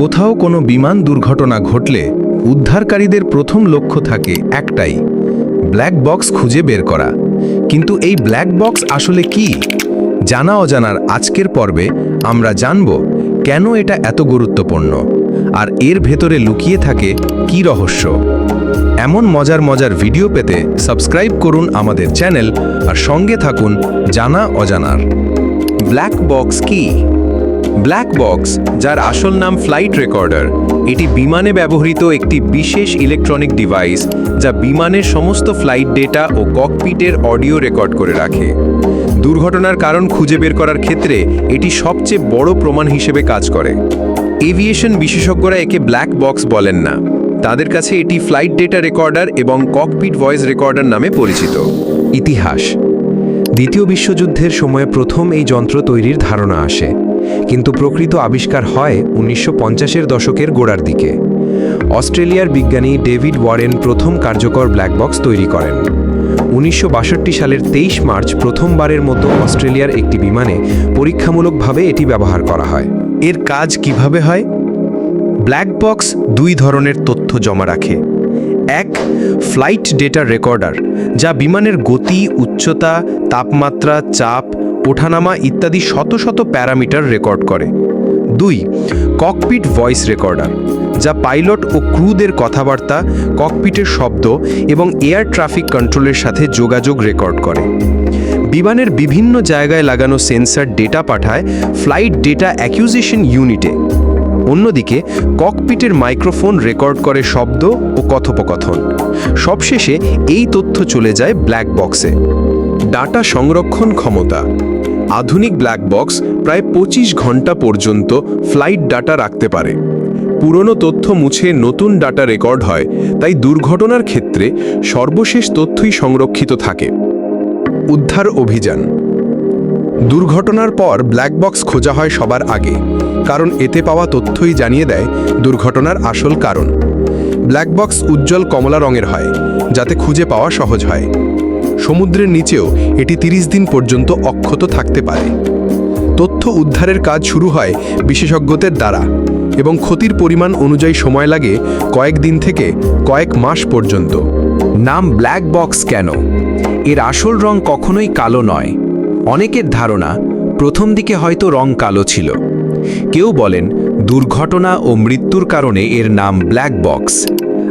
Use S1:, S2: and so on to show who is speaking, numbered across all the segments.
S1: কোথাও কোনো বিমান দুর্ঘটনা ঘটলে উদ্ধারকারীদের প্রথম লক্ষ্য থাকে একটাই, ব্ল্যাক বক্স খুঁজে বের করা। কিন্তু এই ব্ল্যাক বক্স আসলে কি? জানা অজানার আজকের পর্বে আমরা জানব কেন এটা এত গুরুত্বপূর্ণ, আর এর ভেতরে লুকিয়ে থাকে কি রহস্য। এমন মজার মজার ভিডিও পেতে সাবস্ক্রাইব করুন আমাদের চ্যানেল আর সঙ্গে থাকুন জানা অজানার। ব্ল্যাক বক্স কি? ব্ল্যাক বক্স যার আসল নাম ফ্লাইট রেকর্ডার এটি বিমানে ব্যবহৃত একটি বিশেষ ইলেকট্রনিক ডিভাইস যা বিমানের সমস্ত ফ্লাইট ডেটা ও ককপিটের অডিও রেকর্ড করে রাখে। দুর্ঘটনার কারণ খুঁজে বের করার ক্ষেত্রে এটি সবচেয়ে বড় প্রমাণ হিসেবে কাজ করে। এভিয়েশন বিশেষজ্ঞরা একে ব্ল্যাক বক্স বলেন না। তাদের কাছে এটি ফ্লাইট ডেটা রেকর্ডার এবং ককপিট ভয়েস রেকর্ডার নামে পরিচিত। ইতিহাস। দ্বিতীয় বিশ্বযুদ্ধের সময়ে প্রথম এই যন্ত্র তৈরির ধারণা আসে। কিন্তু প্রকৃত আবিষ্কার হয় উনিশশো পঞ্চাশের দশকের গোড়ার দিকে। অস্ট্রেলিয়ার বিজ্ঞানী ডেভিড ওয়ারেন প্রথম কার্যকর ব্ল্যাক বক্স তৈরি করেন। উনিশশো বাষট্টি সালের তেইশ মার্চ প্রথমবারের মতো অস্ট্রেলিয়ার একটি বিমানে পরীক্ষামূলকভাবে এটি ব্যবহার করা হয়। এর কাজ কীভাবে হয়? ব্ল্যাক বক্স দুই ধরনের তথ্য জমা রাখে। এক, ফ্লাইট ডেটা রেকর্ডার, যা বিমানের গতি, উচ্চতা, তাপমাত্রা, চাপ ওঠানামা ইত্যাদি শত শত প্যারামিটার রেকর্ড করে। দুই, ককপিট ভয়েস রেকর্ডার, যা পাইলট ও ক্রুদের কথাবার্তা, ককপিটের শব্দ এবং এয়ার ট্রাফিক কন্ট্রোলের সাথে যোগাযোগ রেকর্ড করে। বিমানের বিভিন্ন জায়গায় লাগানো সেন্সার ডেটা পাঠায় ফ্লাইট ডেটা অ্যাকিউজিশন ইউনিটে। অন্যদিকে, ককপিটের মাইক্রোফোন রেকর্ড করে শব্দ ও কথোপকথন। সবশেষে এই তথ্য চলে যায় ব্ল্যাক বক্সে। ডাটা সংরক্ষণ ক্ষমতা। আধুনিক ব্ল্যাক বক্স প্রায় পঁচিশ ঘণ্টা পর্যন্ত ফ্লাইট ডাটা রাখতে পারে। পুরনো তথ্য মুছে নতুন ডাটা রেকর্ড হয়, তাই দুর্ঘটনার ক্ষেত্রে সর্বশেষ তথ্যই সংরক্ষিত থাকে। উদ্ধার অভিযান। দুর্ঘটনার পর ব্ল্যাক বক্স খোঁজা হয় সবার আগে, কারণ এতে পাওয়া তথ্যই জানিয়ে দেয় দুর্ঘটনার আসল কারণ। ব্ল্যাক বক্স উজ্জ্বল কমলা রঙের হয়, যাতে খুঁজে পাওয়া সহজ হয়। সমুদ্রের নিচেও এটি ৩০ দিন পর্যন্ত অক্ষত থাকতে পারে। তথ্য উদ্ধারের কাজ শুরু হয় বিশেষজ্ঞদের দ্বারা, এবং ক্ষতির পরিমাণ অনুযায়ী সময় লাগে কয়েক দিন থেকে কয়েক মাস পর্যন্ত। নাম ব্ল্যাক বক্স কেন? এর আসল রং কখনোই কালো নয়। অনেকের ধারণা প্রথম দিকে হয়তো রং কালো ছিল। কেউ বলেন দুর্ঘটনা ও মৃত্যুর কারণে এর নাম ব্ল্যাক বক্স।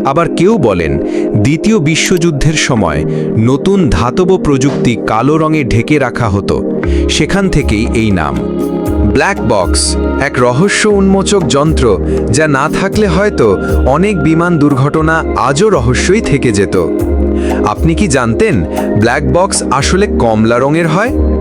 S1: আবার কেউ বলেন দ্বিতীয় বিশ্বযুদ্ধের সময় নতুন ধাতব প্রযুক্তি কালো রঙে ঢেকে রাখা হতো। সেখান থেকেই এই নাম। ব্ল্যাক বক্স এক রহস্য উন্মোচক যন্ত্র যা না থাকলে হয়তো অনেক বিমান দুর্ঘটনা আজও রহস্যই থেকে যেত। আপনি কি জানতেন ব্ল্যাক বক্স আসলে কমলা রঙের হয়?